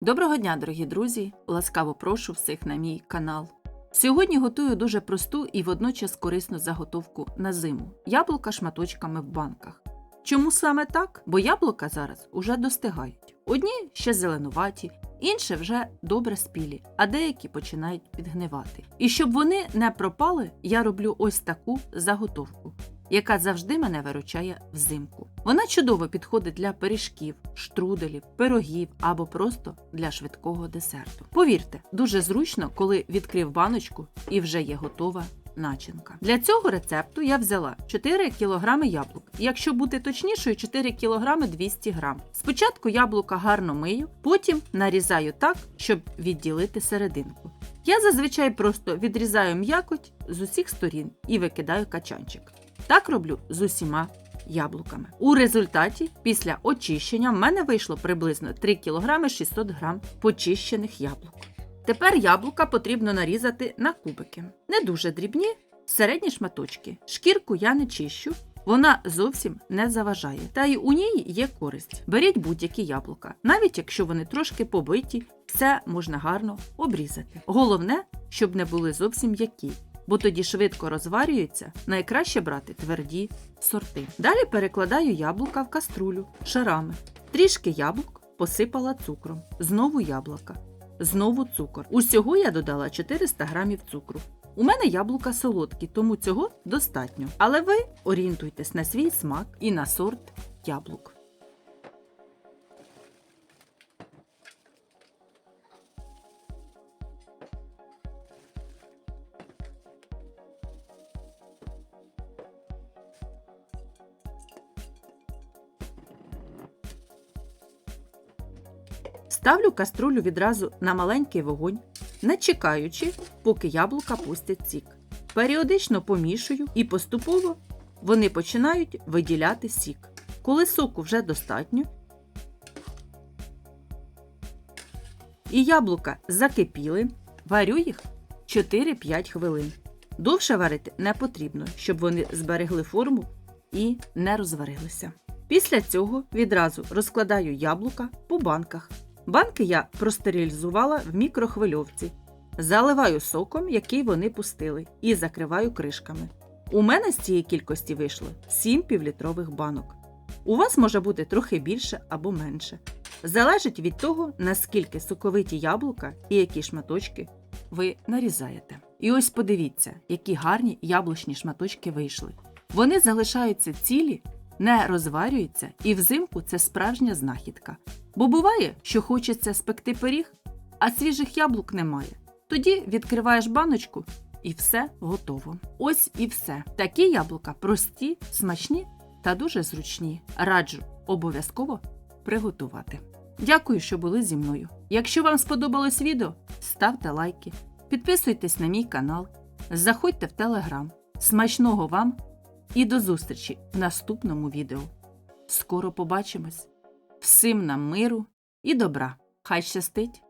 Доброго дня, дорогі друзі! Ласкаво прошу всіх на мій канал. Сьогодні готую дуже просту і водночас корисну заготовку на зиму яблука шматочками в банках. Чому саме так? Бо яблука зараз уже достигають. Одні ще зеленуваті, інші вже добре спілі, а деякі починають підгнивати. І щоб вони не пропали, я роблю ось таку заготовку, яка завжди мене виручає взимку. Вона чудово підходить для пиріжків, штруделів, пирогів або просто для швидкого десерту. Повірте, дуже зручно, коли відкрив баночку і вже є готова начинка. Для цього рецепту я взяла 4 кг яблук. Якщо бути точнішою, 4 кг 200 г. Спочатку яблука гарно мию, потім нарізаю так, щоб відділити серединку. Я зазвичай просто відрізаю м'якоть з усіх сторін і викидаю качанчик. Так роблю з усіма яблуками. У результаті, після очищення, в мене вийшло приблизно 3 кг 600 г почищених яблук. Тепер яблука потрібно нарізати на кубики. Не дуже дрібні, середні шматочки. Шкірку я не чищу, вона зовсім не заважає. Та й у ній є користь. Беріть будь-які яблука, навіть якщо вони трошки побиті, все можна гарно обрізати. Головне, щоб не були зовсім м'які, бо тоді швидко розварюються, найкраще брати тверді сорти. Далі перекладаю яблука в каструлю шарами. Трішки яблук посипала цукром, знову яблука, знову цукор. Усього я додала 400 грамів цукру. У мене яблука солодкі, тому цього достатньо. Але ви орієнтуйтесь на свій смак і на сорт яблук. Ставлю каструлю відразу на маленький вогонь, не чекаючи, поки яблука пустять сік. Періодично помішую і поступово вони починають виділяти сік. Коли соку вже достатньо, і яблука закипіли, варю їх 4-5 хвилин. Довше варити не потрібно, щоб вони зберегли форму і не розварилися. Після цього відразу розкладаю яблука по банках. Банки я простерилізувала в мікрохвильовці, заливаю соком, який вони пустили, і закриваю кришками. У мене з цієї кількості вийшло 7 півлітрових банок. У вас може бути трохи більше або менше. Залежить від того, наскільки соковиті яблука і які шматочки ви нарізаєте. І ось подивіться, які гарні яблучні шматочки вийшли. Вони залишаються цілі, не розварюються, і взимку це справжня знахідка. Бо буває, що хочеться спекти пиріг, а свіжих яблук немає. Тоді відкриваєш баночку і все готово. Ось і все. Такі яблука прості, смачні та дуже зручні. Раджу обов'язково приготувати. Дякую, що були зі мною. Якщо вам сподобалось відео, ставте лайки, підписуйтесь на мій канал, заходьте в телеграм. Смачного вам і до зустрічі в наступному відео. Скоро побачимось! Всім нам миру і добра! Хай щастить!